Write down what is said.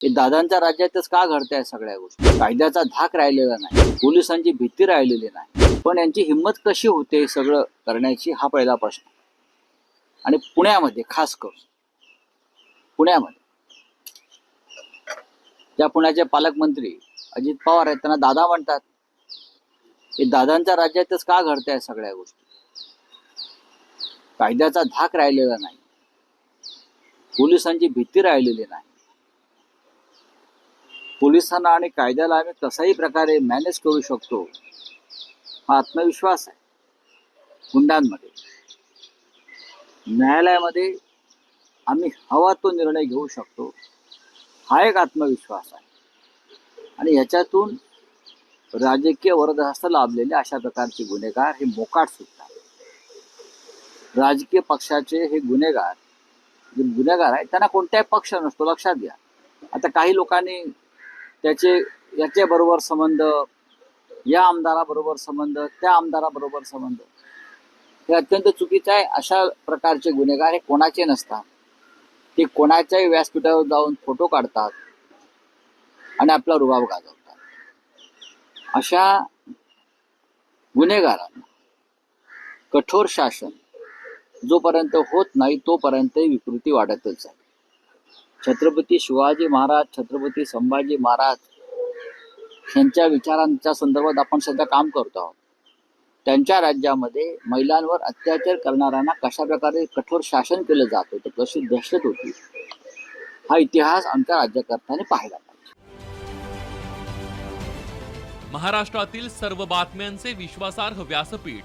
हे दादांच्या राज्यातच का घडताय सगळ्या गोष्टी? कायद्याचा धाक राहिलेला नाही पोलिसांची भीती राहिलेली नाही. पण यांची हिंमत कशी होते हे सगळं करण्याची हा पहिला प्रश्न. आणि पुण्यामध्ये खास करून पुण्यामध्ये त्या पुण्याचे पालकमंत्री अजित पवार आहेत त्यांना दादा म्हणतात हे दादांच्या राज्यातच का घडताय सगळ्या गोष्टी? कायद्याचा धाक राहिलेला नाही. पोलिसांची भीती राहिलेली नाही. पोलिसांना आणि कायद्याला आम्ही कसाही प्रकारे मॅनेज करू शकतो हा आत्मविश्वास आहे. गुंडांमध्ये न्यायालयामध्ये आम्ही हवा तो निर्णय घेऊ शकतो हा एक आत्मविश्वास आहे. आणि याच्यातून राजकीय वरदहस्त लाभलेले अशा प्रकारचे गुन्हेगार हे मोकाट सुटतात राजकीय पक्षाचे हे गुन्हेगार जे गुन्हेगार आहेत त्यांना कोणताही पक्ष नसतो लक्षात घ्या. आता काही लोकांनी त्याचे याच्याबरोबर संबंध या आमदाराबरोबर संबंध त्या आमदाराबरोबर संबंध. हे अत्यंत चुकीचं आहे. अशा प्रकारचे गुन्हेगार हे कोणाचे नसतात. ते कोणाच्याही व्यासपीठावर जाऊन फोटो काढतात आणि आपला रुबाब गाजवतात. अशा गुन्हेगारांना कठोर शासन जोपर्यंत होत नाही तोपर्यंत विकृती वाढतच आहे. छत्रपती शिवाजी महाराज छत्रपती संभाजी महाराज यांच्या विचारांच्या संदर्भात आपण सध्या काम करतो आहोत. त्यांच्या राज्यामध्ये महिलांवर अत्याचार करणाऱ्यांना कशा प्रकारे कठोर शासन केलं जात होतं कशी दहशत होती. हा इतिहास आमच्या राज्यकर्त्याने पाहिला पाहिजे. महाराष्ट्रातील सर्व बातम्यांचे विश्वासार्ह व्यासपीठ